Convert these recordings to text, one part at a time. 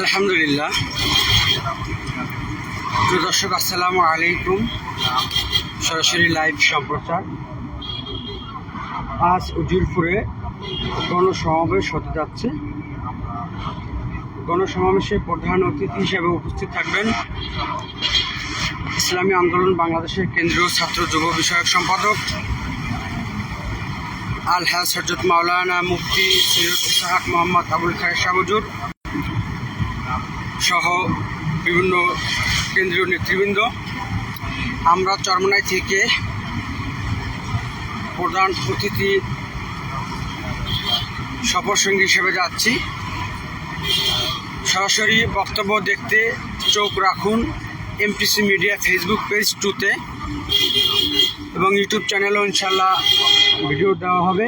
আলহামদুলিল্লাহ। দর্শক, আসসালামু আলাইকুম। সরাসরি লাইভ সম্প্রচার। আজ উজিরপুরে গণসমাবেশ হতে যাচ্ছে। গণসমাবেশে প্রধান অতিথি হিসেবে উপস্থিত থাকবেন ইসলামী আন্দোলন বাংলাদেশের কেন্দ্রীয় ছাত্র যুব বিষয়ক সম্পাদক আলহাজ হজরত মাওলানা মুফতি সৈয়দ মোহাম্মদ আবুল খায়ের শাহজুর সহ বিভিন্ন কেন্দ্রীয় নেতৃবৃন্দ। আমরা চরমনাই থেকে প্রধান অতিথি সফরসঙ্গী হিসেবে যাচ্ছি। সরাসরি বক্তব্য দেখতে চোখ রাখুন। এমপিসি মিডিয়া ফেসবুক পেজ টুতে এবং ইউটিউব চ্যানেলও ইনশাল্লাহ ভিডিও দেওয়া হবে।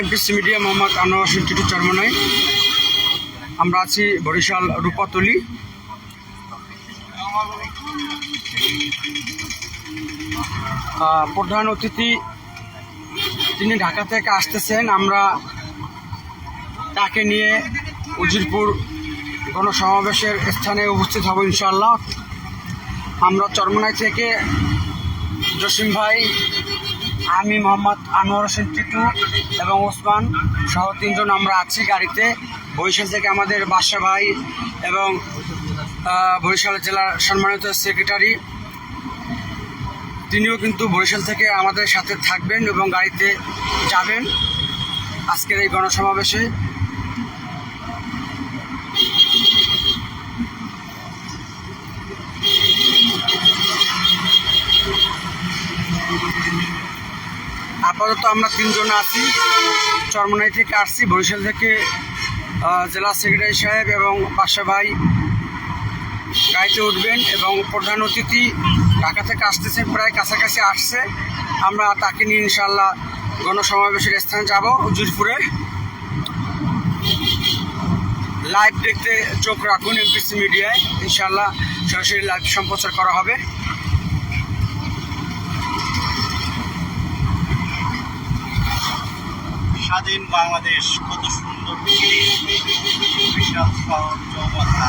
MPC media Mohammad Anwar Titu Charmonai. আমরা আছি বরিশাল রূপাতলি। প্রধান অতিথি তিনি ঢাকা থেকে আসতেছেন। আমরা তাকে নিয়ে উজিরপুর গণসমাবেশের স্থানে উপস্থিত হব ইনশাল্লাহ আমরা চরমনাই থেকে জসিম ভাই, আমি মোহাম্মদ আনোয়ার হোসেন টিটু এবং ওসমান সহ তিনজন আমরা আছি গাড়িতে। বরিশাল থেকে আমাদের বাদশা ভাই এবং বরিশাল জেলার সম্মানিত সেক্রেটারি। তিনিও কিন্তু বরিশাল থেকে আমাদের সাথে থাকবেন এবং গাড়িতে যাবেন আজকের এই গণসমাবেশে। আপাতত আমরা তিনজন আছি। চরমনাই থেকে আসছি, বরিশাল থেকে জেলা সেক্রেটারি সাহেব এবং বাসা ভাই গাড়িতে উঠবেন এবং প্রধান অতিথি ঢাকা থেকে আসতেছেন, প্রায় কাছাকাছি আসছে। আমরা তাকে নিয়ে ইনশাল্লাহ গণসমাবেশের স্থানে যাব উজিরপুরে। লাইভ দেখতে চোখ রাখুন এমপিসি মিডিয়ায় ইনশাল্লাহ সরাসরি লাইভ সম্প্রচার করা হবে। স্বাধীন বাংলাদেশ কত সুন্দর বিশাল শহর চৌমাথা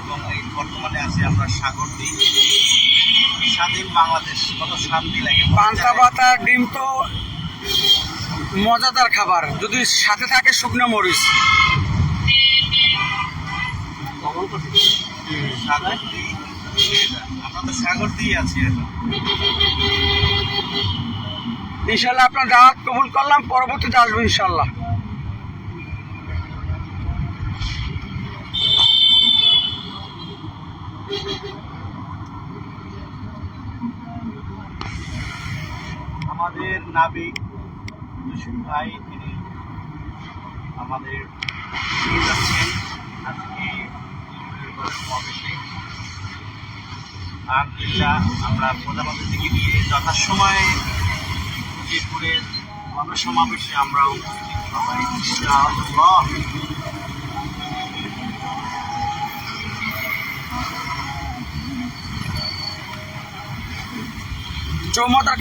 এবং এই বর্তমানে আছি আমরা সাগর দ্বীপ। স্বাধীন বাংলাদেশ কত শান্তি লাগে। পান্তা ভাতা ডিম তো মজাদার খাবার। যদি সাথে থাকে শুকনো মরিচ। সাগর দ্বীপ আমরা তো সাগর দিয়ে আছি এখন। ইনশাল্লাহ আপনার দাওয়াত কবুল করলাম, পরবর্তীতে আসব ইনশাল্লাহ। আমাদের নাবিক জসিম ভাই, তিনি আমাদের নিয়ে যাচ্ছেন। অতিথিকে নিয়ে যথাসময়ে উজিরপুরের গণসমাবেশে আমরা ইনশাআল্লাহ।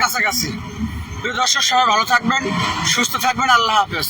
কাছাকাছি। প্রিয় দর্শক সবাই ভালো থাকবেন সুস্থ থাকবেন। আল্লাহ হাফেজ।